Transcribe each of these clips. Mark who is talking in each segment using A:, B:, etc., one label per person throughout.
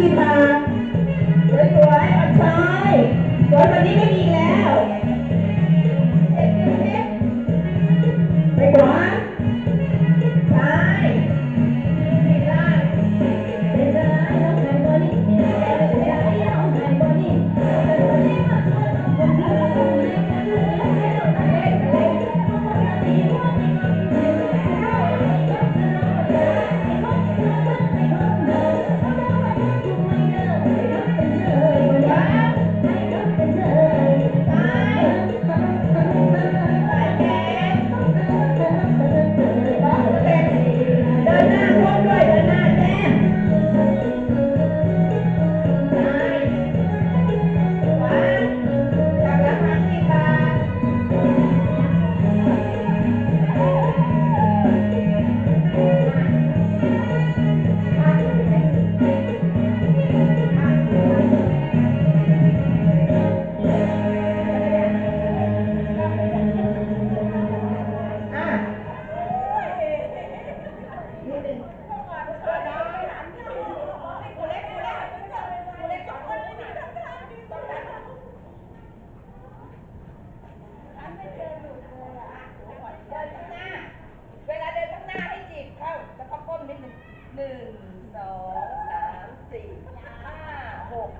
A: กี่บาสวยๆอ่อนช้อยสวยวันนี้ไม่มีแล้ว นึ่ง
B: สองสามสี่ห้าหก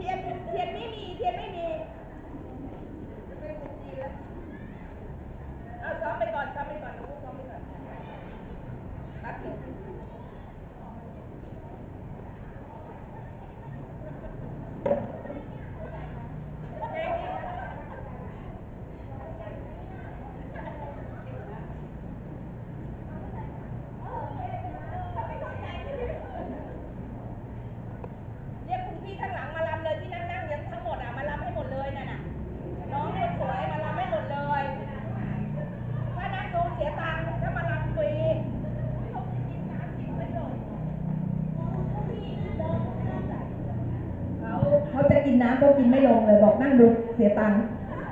B: ทียนเทียนไม่มีเทียนไม่มีไม่มีแล้วเอาซ้อมไปก่อนซ้อมไปก่อน ก็กินไม่ลงเลยบอกนั่งดูเสียตังค์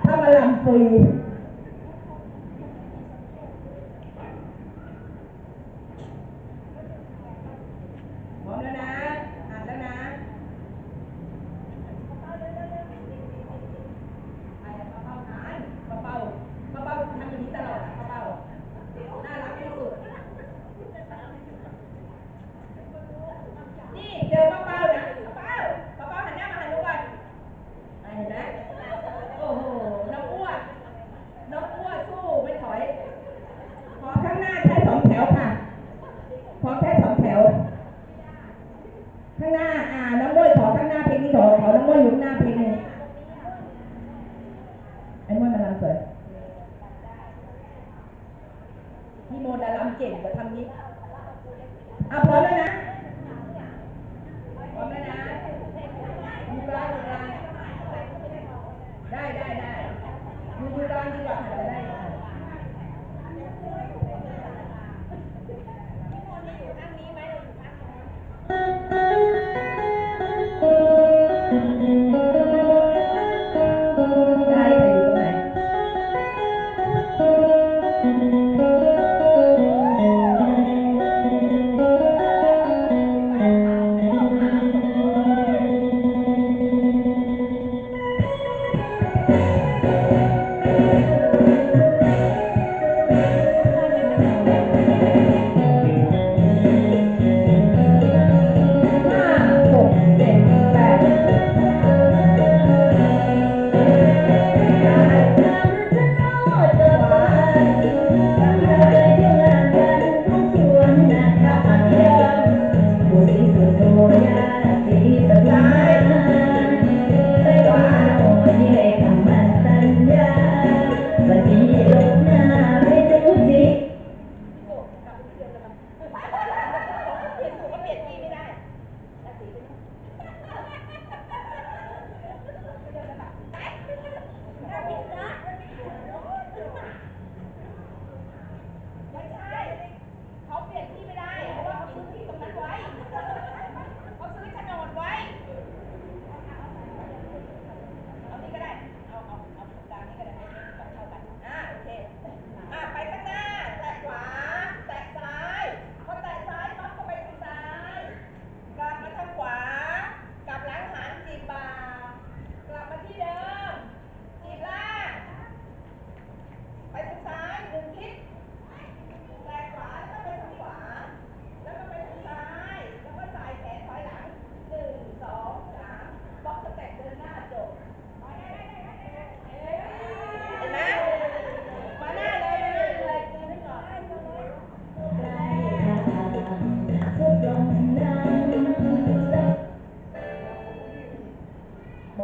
B: ถ้ามาลำฟรี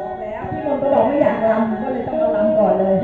B: บอกแล้วพี่มนต์ก็บอกไม่อยากลำก็เลยต้องมาลำก่อนเลย